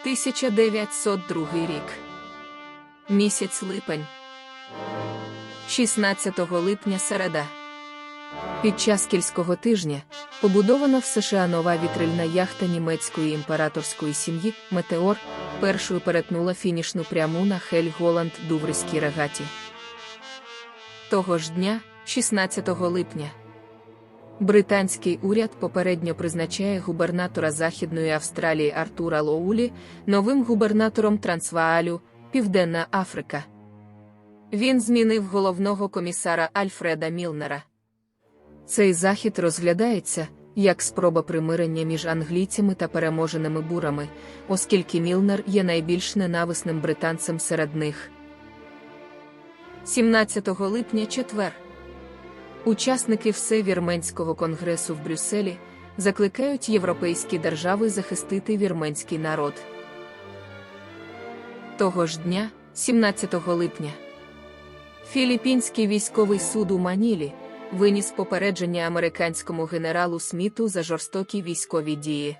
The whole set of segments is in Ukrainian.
1902 рік. Місяць липень. 16 липня середа. Під час кільського тижня побудована в США нова вітрильна яхта німецької імператорської сім'ї Метеор першою перетнула фінішну пряму на Хель Голланд Дуврській регаті. Того ж дня, 16 липня, британський уряд попередньо призначає губернатора Західної Австралії Артура Лоулі новим губернатором Трансваалю, Південна Африка. Він змінив головного комісара Альфреда Мілнера. Цей захід розглядається як спроба примирення між англійцями та переможеними бурами, оскільки Мілнер є найбільш ненависним британцем серед них. 17 липня четвер. Учасники Всевірменського конгресу в Брюсселі закликають європейські держави захистити вірменський народ. Того ж дня, 17 липня, Філіппінський військовий суд у Манілі виніс попередження американському генералу Сміту за жорстокі військові дії.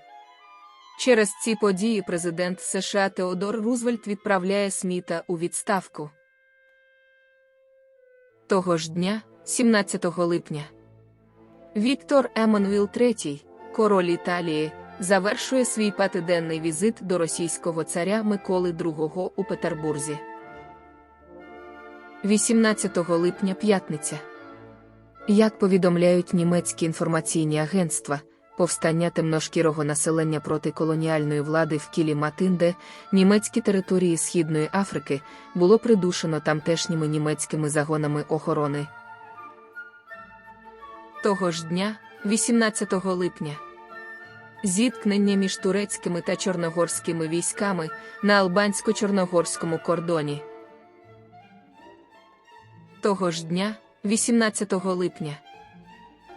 Через ці події президент США Теодор Рузвельт відправляє Сміта у відставку. Того ж дня, 17 липня, Віктор Еммануїл III, король Італії, завершує свій п'ятиденний візит до російського царя Миколи II у Петербурзі. 18 липня п'ятниця. Як повідомляють німецькі інформаційні агентства, повстання темношкірого населення проти колоніальної влади в кілі Матинде, німецькі території Східної Африки, було придушено тамтешніми німецькими загонами охорони. Того ж дня, 18 липня, зіткнення між турецькими та чорногорськими військами на албансько-чорногорському кордоні. Того ж дня, 18 липня.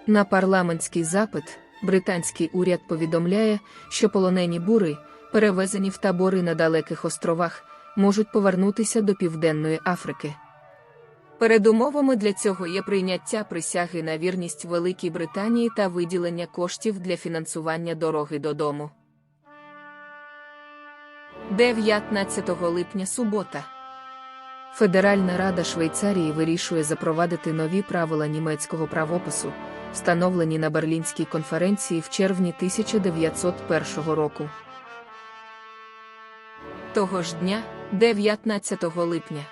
На парламентський запит британський уряд повідомляє, що полонені бури, перевезені в табори на далеких островах, можуть повернутися до Південної Африки. Передумовами для цього є прийняття присяги на вірність Великій Британії та виділення коштів для фінансування дороги додому. 19 липня субота. Федеральна рада Швейцарії вирішує запровадити нові правила німецького правопису, встановлені на Берлінській конференції в червні 1901 року. Того ж дня, 19 липня,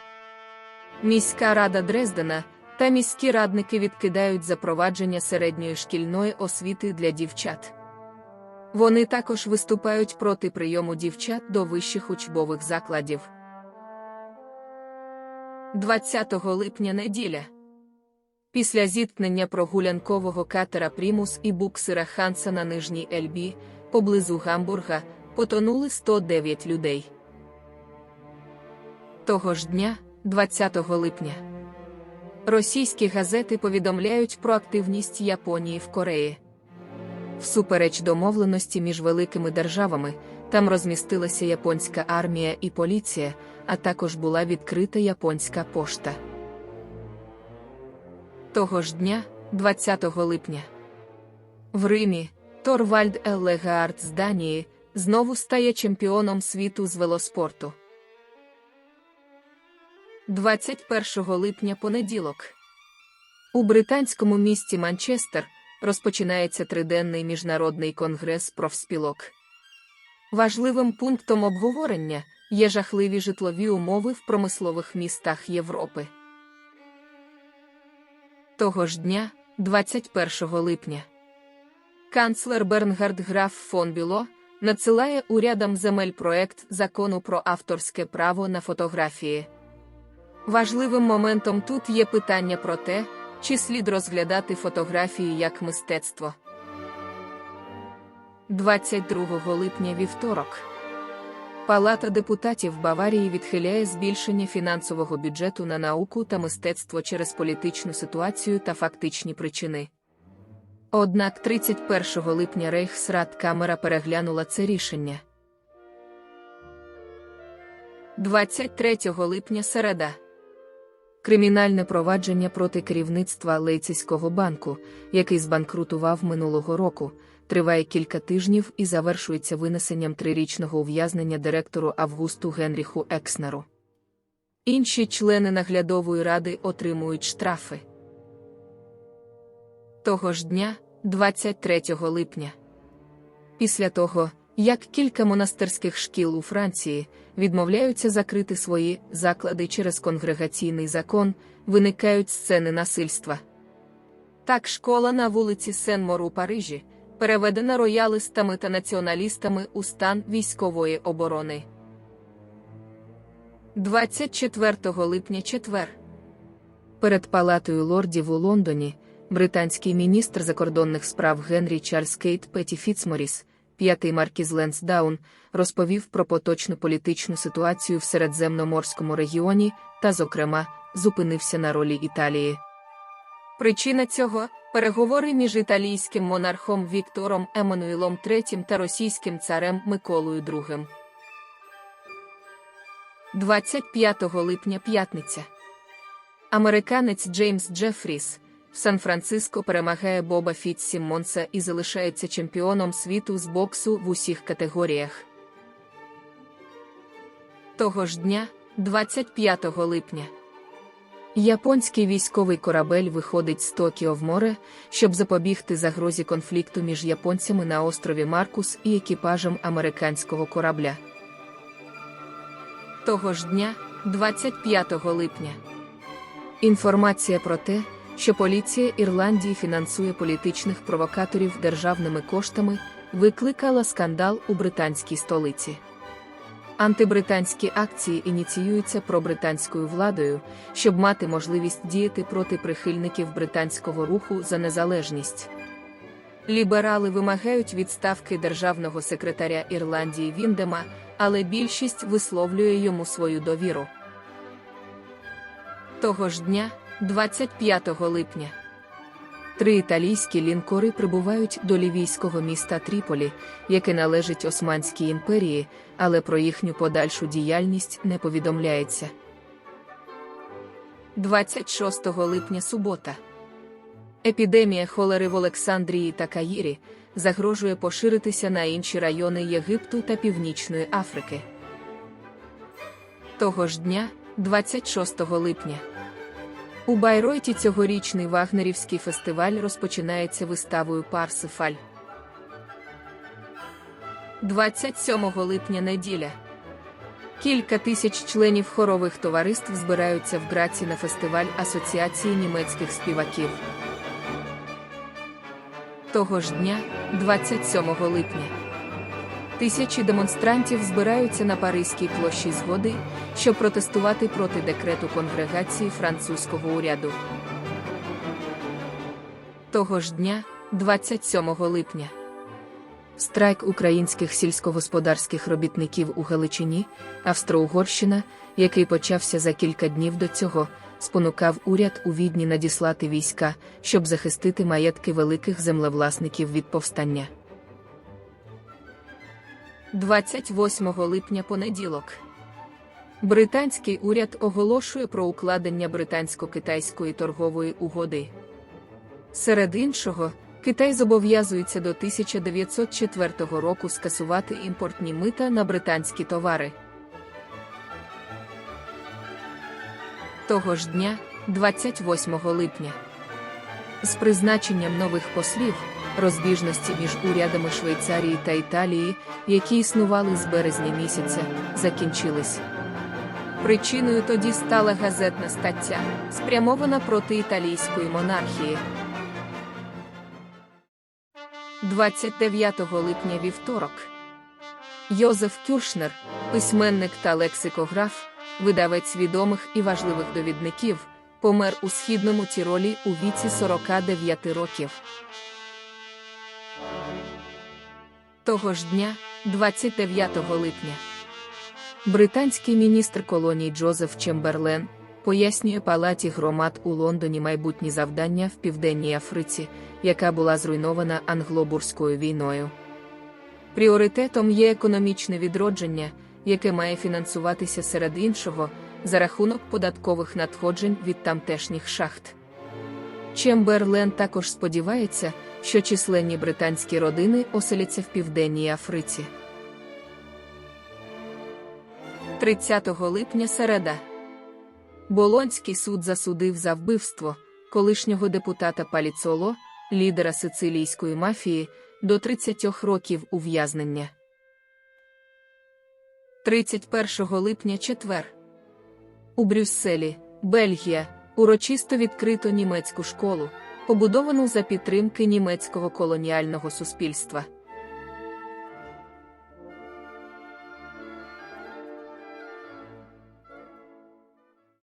міська рада Дрездена та міські радники відкидають запровадження середньої шкільної освіти для дівчат. Вони також виступають проти прийому дівчат до вищих учбових закладів. 20 липня неділя. Після зіткнення прогулянкового катера Примус і буксира Ханса на Нижній Ельбі, поблизу Гамбурга, потонули 109 людей. Того ж дня, 20 липня, російські газети повідомляють про активність Японії в Кореї. Всупереч домовленості між великими державами, там розмістилася японська армія і поліція, а також була відкрита японська пошта. Того ж дня, 20 липня, в Римі Торвальд Еллегаард з Данії знову стає чемпіоном світу з велоспорту. 21 липня понеділок. У британському місті Манчестер розпочинається триденний міжнародний конгрес профспілок. Важливим пунктом обговорення є жахливі житлові умови в промислових містах Європи. Того ж дня, 21 липня, канцлер Бернгард Граф фон Бюло надсилає урядам земель проект закону про авторське право на фотографії. Важливим моментом тут є питання про те, чи слід розглядати фотографії як мистецтво. 22 липня вівторок. Палата депутатів Баварії відхиляє збільшення фінансового бюджету на науку та мистецтво через політичну ситуацію та фактичні причини. Однак 31 липня Рейхсрад Камера переглянула це рішення. 23 липня середа. Кримінальне провадження проти керівництва Лейцейського банку, який збанкрутував минулого року, триває кілька тижнів і завершується винесенням трирічного ув'язнення директору Августу Генріху Екснеру. Інші члени наглядової ради отримують штрафи. Того ж дня, 23 липня. Після того, як кілька монастирських шкіл у Франції відмовляються закрити свої заклади через конгрегаційний закон, виникають сцени насильства. Так, школа на вулиці Сен-Мор у Парижі переведена роялистами та націоналістами у стан військової оборони. 24 липня четвер. Перед палатою лордів у Лондоні британський міністр закордонних справ Генрі Чарльз Кейт Петі Фіцморіс, п'ятий маркіз Ленсдаун, розповів про поточну політичну ситуацію в Середземноморському регіоні та, зокрема, зупинився на ролі Італії. Причина цього переговори між італійським монархом Віктором Еммануїлом III та російським царем Миколою II. 25 липня п'ятниця. Американець Джеймс Джефріс Сан-Франциско перемагає Боба Фітсімонса і залишається чемпіоном світу з боксу в усіх категоріях. Того ж дня, 25 липня. Японський військовий корабель виходить з Токіо в море, щоб запобігти загрозі конфлікту між японцями на острові Маркус і екіпажем американського корабля. Того ж дня, 25 липня. Інформація про те, що поліція Ірландії фінансує політичних провокаторів державними коштами, викликала скандал у британській столиці. Антибританські акції ініціюються пробританською владою, щоб мати можливість діяти проти прихильників британського руху за незалежність. Ліберали вимагають відставки державного секретаря Ірландії Віндема, але більшість висловлює йому свою довіру. Того ж дня, 25 липня, три італійські лінкори прибувають до лівійського міста Тріполі, яке належить Османській імперії, але про їхню подальшу діяльність не повідомляється. 26 липня субота. Епідемія холери в Олександрії та Каїрі загрожує поширитися на інші райони Єгипту та Північної Африки. Того ж дня, 26 липня. У Байройті цьогорічний вагнерівський фестиваль розпочинається виставою Парсифаль. 27 липня неділя. Кілька тисяч членів хорових товариств збираються в Граці на фестиваль Асоціації німецьких співаків. Того ж дня, 27 липня. Тисячі демонстрантів збираються на Паризькій площі Згоди, щоб протестувати проти декрету конгрегації французького уряду. Того ж дня, 27 липня. Страйк українських сільськогосподарських робітників у Галичині, Австро-Угорщина, який почався за кілька днів до цього, спонукав уряд у відні надіслати війська, щоб захистити маєтки великих землевласників від повстання. 28 липня понеділок. Британський уряд оголошує про укладення британсько-китайської торгової угоди. Серед іншого, Китай зобов'язується до 1904 року скасувати імпортні мита на британські товари. Того ж дня, 28 липня. З призначенням нових послів, розбіжності між урядами Швейцарії та Італії, які існували з березня місяця, закінчились. Причиною тоді стала газетна стаття, спрямована проти італійської монархії. 29 липня вівторок. Йозеф Кюршнер, письменник та лексикограф, видавець відомих і важливих довідників, помер у східному Тіролі у віці 49 років. Того ж дня, 29 липня, британський міністр колоній Джозеф Чемберлен пояснює палаті громад у Лондоні майбутні завдання в Південній Африці, яка була зруйнована англобурською війною. Пріоритетом є економічне відродження, яке має фінансуватися серед іншого за рахунок податкових надходжень від тамтешніх шахт. Чемберлен також сподівається, що численні британські родини оселяться в Південній Африці. 30 липня середа. Болонський суд засудив за вбивство колишнього депутата Паліцоло, лідера сицилійської мафії, до 30 років ув'язнення. 31 липня четвер. У Брюсселі, Бельгія, урочисто відкрито німецьку школу, побудовану за підтримки німецького колоніального суспільства.